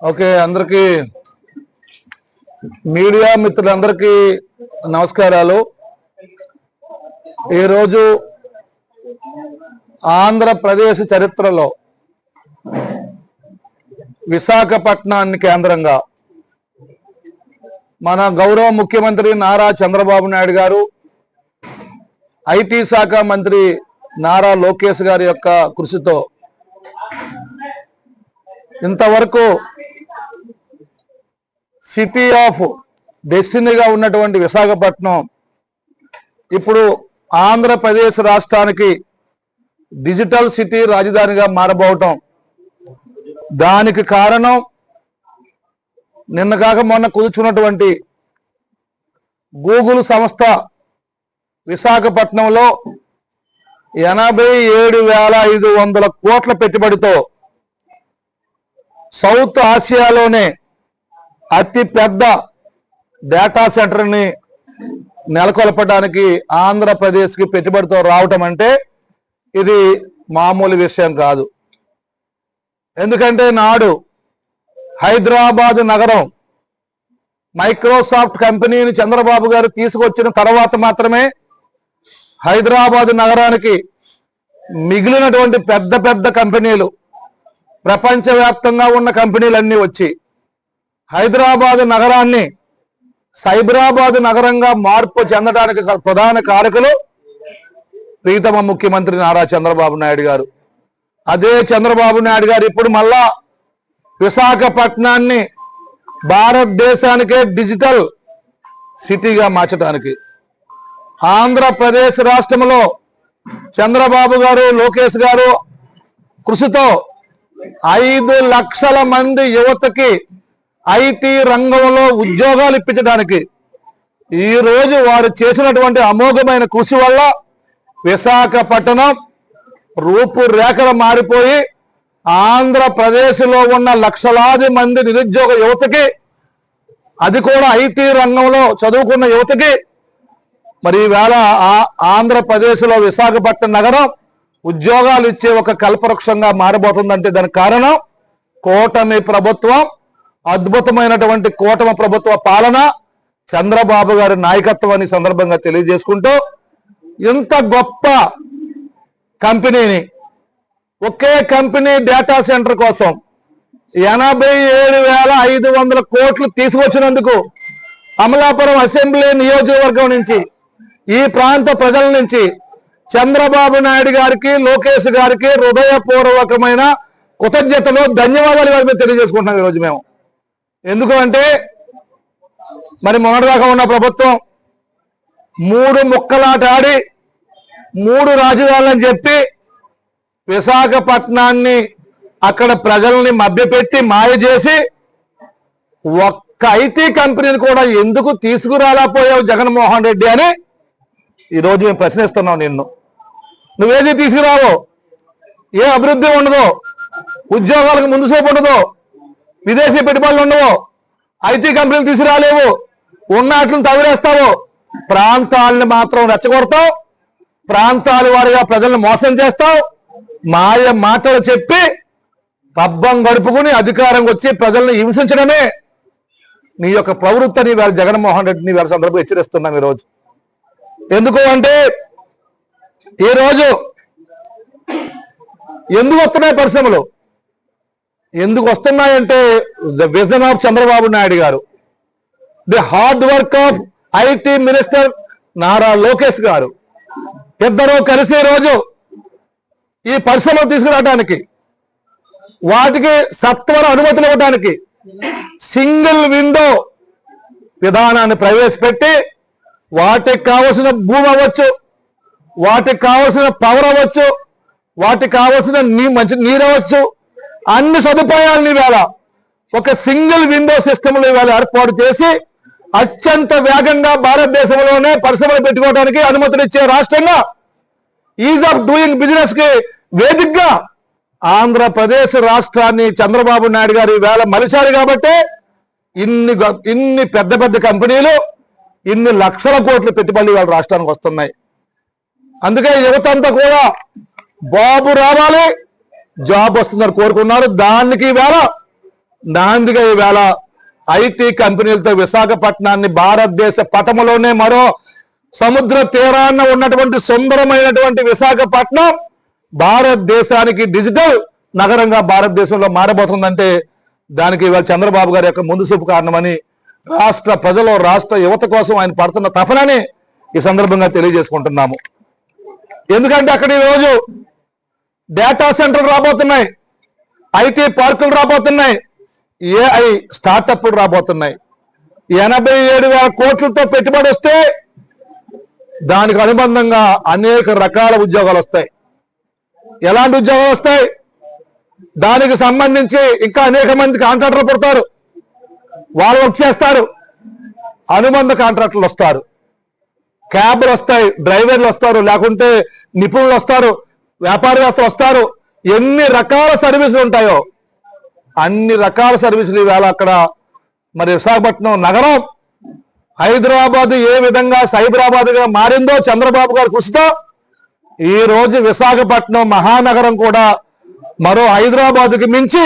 Okay అందరికి media మిత్రులందరికీ నమస్కారాలు. ఈరోజు ఆంధ్రప్రదేశ్ చరిత్రలో విశాఖపట్నాన్ని కేంద్రంగా మన గౌరవ ముఖ్యమంత్రి నారా చంద్రబాబు నాయుడు గారు ఐటీ శాఖ మంత్రి నారా లోకేష్ గారి యొక్క కృషితో ఇంతవరకు సిటీ ఆఫ్ డెస్టినీగా ఉన్నటువంటి విశాఖపట్నం ఇప్పుడు ఆంధ్రప్రదేశ్ రాష్ట్రానికి డిజిటల్ సిటీ రాజధానిగా మారబోవటం. దానికి కారణం నిన్న కాక మొన్న కుదుర్చున్నటువంటి గూగుల్ సంస్థ విశాఖపట్నంలో ఎనభై ఏడు వేల ఐదు వందల కోట్ల పెట్టుబడితో సౌత్ ఆసియాలోనే అతి పెద్ద డేటా సెంటర్ని నెలకొల్పడానికి ఆంధ్రప్రదేశ్కి పెట్టుబడితో రావటం అంటే ఇది మామూలు విషయం కాదు. ఎందుకంటే నాడు హైదరాబాద్ నగరం మైక్రోసాఫ్ట్ కంపెనీని చంద్రబాబు గారు తీసుకొచ్చిన తర్వాత మాత్రమే హైదరాబాద్ నగరానికి మిగిలినటువంటి పెద్ద పెద్ద కంపెనీలు ప్రపంచవ్యాప్తంగా ఉన్న కంపెనీలన్నీ వచ్చి హైదరాబాద్ నగరాన్ని సైబరాబాద్ నగరంగా మార్పు చెందడానికి ప్రధాన కారకులు ప్రీతమ ముఖ్యమంత్రి నారా చంద్రబాబు నాయుడు గారు. అదే చంద్రబాబు నాయుడు గారు ఇప్పుడు మళ్ళా విశాఖపట్నాన్ని భారతదేశానికే డిజిటల్ సిటీగా మార్చడానికి. ఆంధ్రప్రదేశ్ రాష్ట్రంలో చంద్రబాబు గారు లోకేష్ గారు కృషితో ఐదు లక్షల మంది యువతకి ఐటీ రంగంలో ఉద్యోగాలు ఇప్పించడానికి ఈ రోజు వారు చేసినటువంటి అమోఘమైన కృషి వల్ల విశాఖపట్నం రూపురేఖలు మారిపోయి ఆంధ్రప్రదేశ్లో ఉన్న లక్షలాది మంది నిరుద్యోగ యువతకి అది కూడా ఐటీ రంగంలో చదువుకున్న యువతకి మరి ఈవేళ ఆ- ఆంధ్రప్రదేశ్లో విశాఖపట్నం నగరం ఉద్యోగాలు ఇచ్చే ఒక కల్పవృక్షంగా మారబోతుందంటే దానికి కారణం కూటమి ప్రభుత్వం. అద్భుతమైనటువంటి కూటమి ప్రభుత్వ పాలన చంద్రబాబు గారి నాయకత్వం అని సందర్భంగా తెలియజేసుకుంటూ ఇంత గొప్ప కంపెనీని ఒకే కంపెనీ డేటా సెంటర్ కోసం ఎనభై ఏడు వేల ఐదు వందల కోట్లు తీసుకొచ్చినందుకు అమలాపురం అసెంబ్లీ నియోజకవర్గం నుంచి ఈ ప్రాంత ప్రజల నుంచి చంద్రబాబు నాయుడు గారికి లోకేష్ గారికి హృదయపూర్వకమైన కృతజ్ఞతలు ధన్యవాదాలు వారి మేము తెలియజేసుకుంటున్నాం ఈరోజు మేము. ఎందుకు అంటే మరి మొన్నటిదాకా ఉన్న ప్రభుత్వం మూడు ముక్కలాట ఆడి మూడు రాజధానులని చెప్పి విశాఖపట్నాన్ని అక్కడ ప్రజల్ని మభ్యపెట్టి మాయ చేసి ఒక్క ఐటీ కంపెనీని కూడా ఎందుకు తీసుకురాలపోయావు జగన్మోహన్ రెడ్డి అని ఈరోజు మేము ప్రశ్నిస్తున్నాం నిన్ను. నువ్వేది తీసుకురావో? ఏ అభివృద్ధి ఉండదు? ఉద్యోగాలకు ముందు సేపు ఉండదో? విదేశీ పెట్టుబడులు ఉండవు. ఐటీ కంపెనీలు తీసుకురాలేవు. ఉన్న వాటిని తవిరేస్తావు ప్రాంతాలను మాత్రం రెచ్చగొడతావు. ప్రాంతాల వారిగా ప్రజలను మోసం చేస్తావు. మాయ మాటలు చెప్పి పబ్బం గడుపుకుని అధికారం వచ్చి ప్రజలను హింసించడమే. నీ యొక్క ప్రవృత్తిని వారి జగన్మోహన్ రెడ్డిని వారి సందర్భంగా హెచ్చరిస్తున్నాం ఈరోజు. ఎందుకు అంటే ఈరోజు ఎందుకు వస్తున్నాయి పరిశ్రమలు? ఎందుకు వస్తున్నాయంటే the vision of Chandrababu Naidu garu. The hard work of IT minister Nara Lokesh garu. ఇద్దరు కలిసే రోజు ఈ పరిశ్రమలు తీసుకురావడానికి వాటికి సత్వర అనుమతులు ఇవ్వడానికి సింగిల్ విండో విధానాన్ని ప్రవేశపెట్టి వాటికి కావలసిన భూమి అవ్వచ్చు వాటికి కావలసిన పవర్ అవ్వచ్చు వాటికి కావలసిన నీ మంచి నీరు అవ్వచ్చు అన్ని సదుపాయాలని వేళ. ఒక సింగిల్ విండో సిస్టమ్లు ఇవాళ ఏర్పాటు చేసి అత్యంత వేగంగా భారతదేశంలోనే పరిశ్రమలు పెట్టుకోవడానికి అనుమతులు ఇచ్చే రాష్ట్రంగా ఈజ్ ఆఫ్ డూయింగ్ బిజినెస్కి వేదికగా ఆంధ్రప్రదేశ్ రాష్ట్రాన్ని చంద్రబాబు నాయుడు గారు వేళ మలిచారు కాబట్టి ఇన్ని ఇన్ని పెద్ద పెద్ద కంపెనీలు ఇన్ని లక్షల కోట్లు పెట్టుబడులు వాళ్ళ రాష్ట్రానికి వస్తున్నాయి. అందుకే యువత అంతా కూడా బాబు రావాలి జాబ్ వస్తుందని కోరుకున్నారు. దానికి వేళ నాందిగా ఈవేళ ఐటీ కంపెనీలతో విశాఖపట్నాన్ని భారతదేశ పటములోనే మరో సముద్ర తీరాన ఉన్నటువంటి సుందరమైనటువంటి విశాఖపట్నం భారతదేశానికి డిజిటల్ నగరంగా భారతదేశంలో మారబోతుందంటే దానికి ఇవాళ చంద్రబాబు గారి యొక్క ముందు చూపు కారణమని రాష్ట్ర ప్రజలు రాష్ట్ర యువత కోసం ఆయన పడుతున్న తపనని ఈ సందర్భంగా తెలియజేసుకుంటున్నాము. ఎందుకంటే అక్కడ ఈరోజు డేటా సెంటర్లు రాబోతున్నాయి. ఐటీ పార్కులు రాబోతున్నాయి. ఏఐ స్టార్టప్లు రాబోతున్నాయి. ఎనభై ఏడు వేల కోట్లతో పెట్టుబడి వస్తే దానికి అనుబంధంగా అనేక రకాల ఉద్యోగాలు వస్తాయి. ఎలాంటి ఉద్యోగాలు వస్తాయి? దానికి సంబంధించి ఇంకా అనేక మంది కాంట్రాక్టర్లు పుడతారు. వాళ్ళు వర్క్ చేస్తారు. అనుబంధ కాంట్రాక్టర్లు వస్తారు. క్యాబ్లు వస్తాయి డ్రైవర్లు వస్తారు లేకుంటే నిపుణులు వస్తారు. వ్యాపారవేత్తలు వస్తారు. ఎన్ని రకాల సర్వీసులు ఉంటాయో అన్ని రకాల సర్వీసులు ఈవేళ అక్కడ మరి విశాఖపట్నం నగరం. హైదరాబాద్ ఏ విధంగా సైబరాబాద్గా మారిందో చంద్రబాబు గారు కృషితో ఈ రోజు విశాఖపట్నం మహానగరం కూడా మరో హైదరాబాద్కి మించి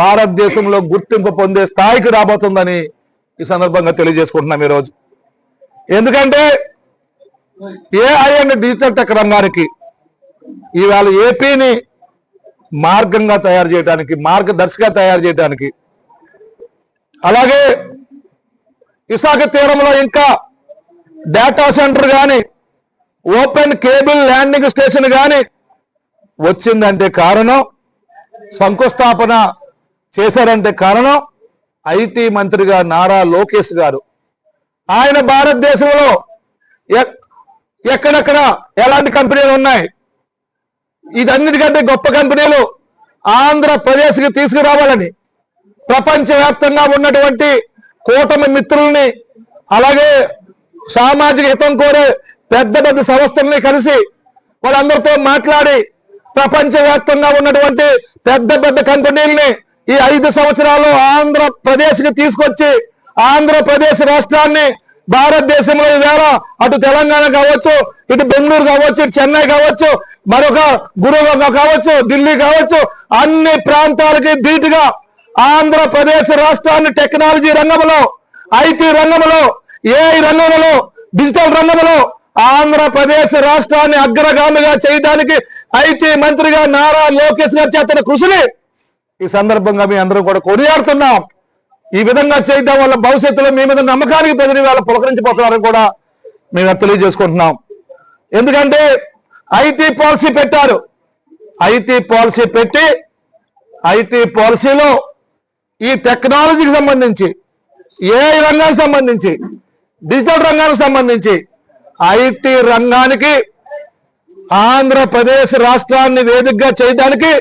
భారతదేశంలో గుర్తింపు పొందే స్థాయికి రాబోతుందని ఈ సందర్భంగా తెలియజేసుకుంటున్నాం ఈ రోజు ఎందుకంటే ఏఐ అండ్ డిజిటల్ టెక్ రంగానికి ఈవేళ ఏపీని మార్గంగా తయారు చేయడానికి మార్గదర్శిగా తయారు చేయడానికి. అలాగే విశాఖ తీరంలో ఇంకా డేటా సెంటర్ కానీ ఓపెన్ కేబుల్ ల్యాండింగ్ స్టేషన్ కానీ వచ్చిందంటే కారణం శంకుస్థాపన చేశారంటే కారణం ఐటీ మంత్రిగా నారా లోకేష్ గారు. ఆయన భారతదేశంలో ఎక్కడెక్కడ ఎలాంటి కంపెనీలు ఉన్నాయి? ఇదన్నిటికంటే గొప్ప కంపెనీలు ఆంధ్రప్రదేశ్కి తీసుకురావాలని ప్రపంచవ్యాప్తంగా ఉన్నటువంటి కూటమి మిత్రుల్ని అలాగే సామాజిక హితం కోరే పెద్ద పెద్ద సంస్థల్ని కలిసి వాళ్ళందరితో మాట్లాడి ప్రపంచవ్యాప్తంగా ఉన్నటువంటి పెద్ద పెద్ద కంపెనీల్ని ఈ ఐదు సంవత్సరాలు ఆంధ్రప్రదేశ్కి తీసుకొచ్చి ఆంధ్రప్రదేశ్ రాష్ట్రాన్ని భారతదేశంలో ఈవేళ అటు తెలంగాణ కావచ్చు ఇటు బెంగళూరు కావచ్చు ఇటు చెన్నై కావచ్చు మరొక గురువు కావచ్చు ఢిల్లీ కావచ్చు అన్ని ప్రాంతాలకి ధీటుగా ఆంధ్రప్రదేశ్ రాష్ట్రాన్ని టెక్నాలజీ రంగంలో ఐటీ రంగంలో ఏఐ రంగంలో డిజిటల్ రంగంలో ఆంధ్రప్రదేశ్ రాష్ట్రాన్ని అగ్రగామిగా చేయడానికి ఐటీ మంత్రిగా నారా లోకేష్ గారు చేస్తున్న కృషిని ఈ సందర్భంగా మీ అందరూ కూడా కొనియాడుతున్నాం. ఈ విధంగా చేయడం వల్ల భవిష్యత్తులో మీ మీద నమ్మకానికి ప్రజలు వాళ్ళ పులకరించిపోతున్నారని కూడా మేము తెలియజేసుకుంటున్నాం. ఎందుకంటే ఐటీ పాలసీ పెట్టారు. ఐటీ పాలసీ పెట్టి ఐటీ పాలసీలో ఈ టెక్నాలజీకి సంబంధించి ఏ రంగానికి సంబంధించి డిజిటల్ రంగానికి సంబంధించి ఐటీ రంగానికి ఆంధ్రప్రదేశ్ రాష్ట్రాన్ని వేదికగా చేయడానికి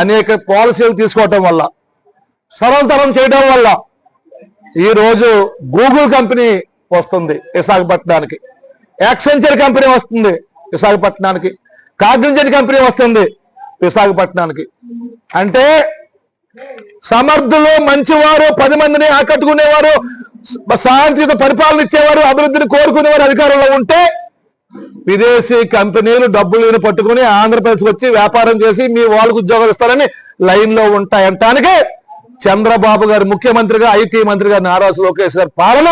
అనేక పాలసీలు తీసుకోవటం వల్ల సరళతరం చేయడం వల్ల ఈరోజు గూగుల్ కంపెనీ వస్తుంది విశాఖపట్నానికి. యాక్సెంచర్ కంపెనీ వస్తుంది విశాఖపట్నానికి. కాగ్నిజెంట్ కంపెనీ వస్తుంది విశాఖపట్నానికి. అంటే సమర్థులు మంచివారు పది మందిని ఆకట్టుకునేవారు శాంతియుత పరిపాలన ఇచ్చేవారు అభివృద్ధిని కోరుకునేవారు అధికారంలో ఉంటే విదేశీ కంపెనీలు డబ్బులు పట్టుకుని ఆంధ్రప్రదేశ్ వచ్చి వ్యాపారం చేసి మీ వాళ్ళకు ఉద్యోగాలు ఇస్తారని లైన్లో ఉంటాయంటానికి చంద్రబాబు గారు ముఖ్యమంత్రిగా ఐటీ మంత్రిగా నారా లోకేష్ గారి పాలన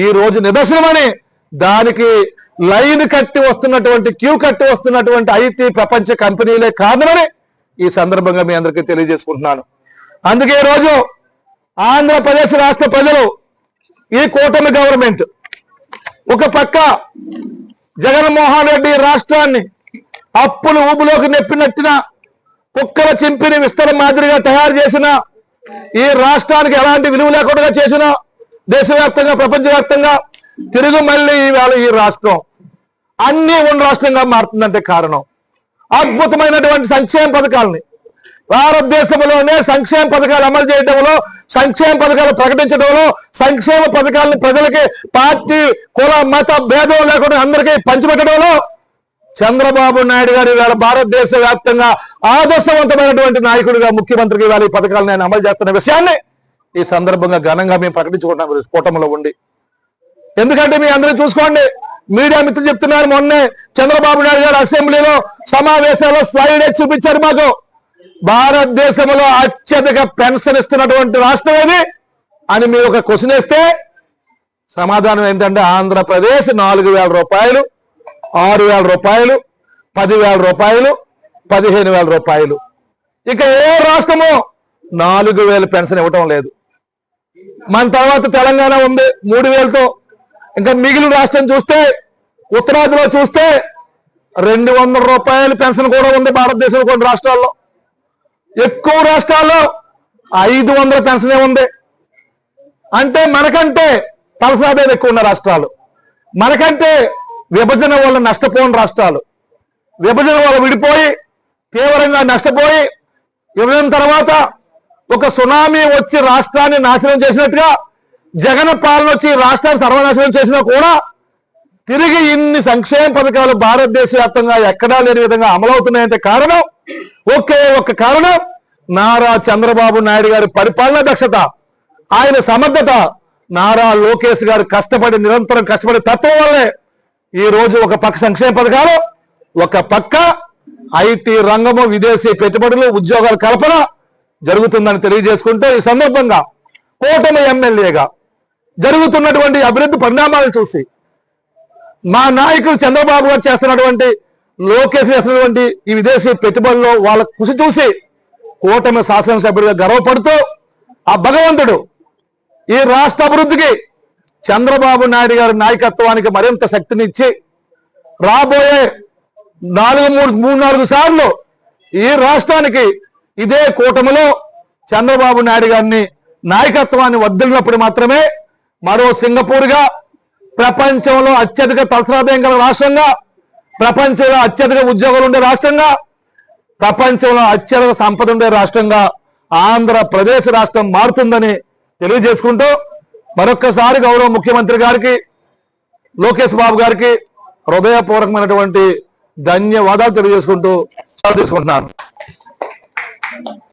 ఈ రోజు నిదర్శనమని దానికి లైన్ కట్టి వస్తున్నటువంటి క్యూ కట్టి వస్తున్నటువంటి ఐటీ ప్రపంచ కంపెనీలే కాదనని ఈ సందర్భంగా మీ అందరికీ తెలియజేసుకుంటున్నాను. అందుకే ఈ రోజు ఆంధ్రప్రదేశ్ రాష్ట్ర ప్రజలు ఈ కూటమి గవర్నమెంట్ ఒక పక్క జగన్మోహన్ రెడ్డి రాష్ట్రాన్ని అప్పులు ఊబులోకి నెప్పినట్టిన కుక్కల చింపిని విస్తర మాదిరిగా తయారు చేసిన ఈ రాష్ట్రానికి ఎలాంటి విలువ లేకుండా చేసిన దేశవ్యాప్తంగా ప్రపంచవ్యాప్తంగా తిరుగు మళ్ళీ ఈవేళ ఈ రాష్ట్రం. అన్ని ఉన్న రాష్ట్రంగా మారుతుందంటే కారణం. అద్భుతమైనటువంటి సంక్షేమ పథకాలని. భారతదేశంలోనే సంక్షేమ పథకాలు అమలు చేయడంలో సంక్షేమ పథకాలు ప్రకటించడంలో సంక్షేమ పథకాలను ప్రజలకి పార్టీ కుల మత భేదం లేకుండా అందరికీ పంచిపెట్టడంలో చంద్రబాబు నాయుడు గారు ఇవాళ భారతదేశ వ్యాప్తంగా ఆదర్శవంతమైనటువంటి నాయకుడిగా ముఖ్యమంత్రిగా ఇవాళ ఈ పథకాలను ఆయన అమలు చేస్తున్న విషయాన్ని ఈ సందర్భంగా ఘనంగా మేము ప్రకటించుకుంటున్నాం. ఈ కూటమిలో ఉండి. ఎందుకంటే మీ అందరూ చూసుకోండి మీడియా మిత్రులు చెప్తున్నారు మొన్నే చంద్రబాబు నాయుడు గారు అసెంబ్లీలో సమావేశాల్లో స్లైడ్ చూపించారు మాకు. భారతదేశంలో అత్యధిక పెన్షన్ ఇస్తున్నటువంటి రాష్ట్రం ఏది అని మీరు ఒక క్వశ్చన్ వేస్తే సమాధానం ఏంటంటే ఆంధ్రప్రదేశ్ నాలుగు వేల రూపాయలు. ఆరు వేల రూపాయలు పదివేల రూపాయలు పదిహేను వేల రూపాయలు. ఇక ఏ రాష్ట్రము నాలుగు వేలు పెన్షన్ ఇవ్వటం లేదు. మన తర్వాత తెలంగాణ ఉంది మూడు వేలతో. ఇంకా మిగిలిన రాష్ట్రం చూస్తే ఉత్తరాదిలో చూస్తే రెండు వందల రూపాయలు పెన్షన్ కూడా ఉంది భారతదేశంలో కొన్ని రాష్ట్రాల్లో. ఎక్కువ రాష్ట్రాల్లో ఐదు వందల పెన్షనే ఉంది. అంటే మనకంటే తలసాదాలు ఎక్కువ ఉన్న రాష్ట్రాలు. మనకంటే విభజన వల్ల నష్టపోయిన రాష్ట్రాలు. విభజన వల్ల విడిపోయి తీవ్రంగా నష్టపోయి విభజన తర్వాత ఒక సునామీ వచ్చి రాష్ట్రాన్ని నాశనం చేసినట్టుగా జగన్ పాలన వచ్చి రాష్ట్రాన్ని సర్వనాశనం చేసినా కూడా తిరిగి ఇన్ని సంక్షేమ పథకాలు భారతదేశ వ్యాప్తంగా ఎక్కడా లేని విధంగా అమలవుతున్నాయంటే కారణం ఒకే ఒక్క కారణం నారా చంద్రబాబు నాయుడు గారి పరిపాలన దక్షత. ఆయన సమర్థత నారా లోకేష్ గారు కష్టపడి నిరంతరం కష్టపడి తత్వం వల్లే ఈ రోజు ఒక పక్క సంక్షేమ పథకాలు ఒక పక్క ఐటీ రంగము విదేశీ పెట్టుబడులు ఉద్యోగాల కల్పన జరుగుతుందని తెలియజేసుకుంటూ ఈ సందర్భంగా కూటమి ఎమ్మెల్యేగా జరుగుతున్నటువంటి అభివృద్ధి పరిణామాలు చూసి మా నాయకులు చంద్రబాబు గారు చేస్తున్నటువంటి లోకేష్ చేస్తున్నటువంటి ఈ విదేశీ పెట్టుబడుల్లో వాళ్ళ కృషి చూసి కూటమి శాసనసభ్యుడిగా గర్వపడుతూ ఆ భగవంతుడు ఈ రాష్ట్ర అభివృద్ధికి చంద్రబాబు నాయుడు గారి నాయకత్వానికి మరింత శక్తినిచ్చి రాబోయే నాలుగు మూడు మూడు నాలుగు సార్లు ఈ రాష్ట్రానికి ఇదే కూటమిలో చంద్రబాబు నాయుడు గారిని నాయకత్వాన్ని వదిలినప్పుడు మాత్రమే మరో సింగపూర్గా ప్రపంచంలో అత్యధిక తలసరాదయం గల రాష్ట్రంగా ప్రపంచంలో అత్యధిక ఉద్యోగాలు ఉండే రాష్ట్రంగా ప్రపంచంలో అత్యధిక సంపద ఉండే రాష్ట్రంగా ఆంధ్రప్రదేశ్ రాష్ట్రం మారుతుందని తెలియజేసుకుంటూ మరొక్కసారి గౌరవ ముఖ్యమంత్రి గారికి లోకేష్ బాబు గారికి హృదయపూర్వకమైనటువంటి ధన్యవాదాలు తెలియజేసుకుంటూ తీసుకుంటున్నాను.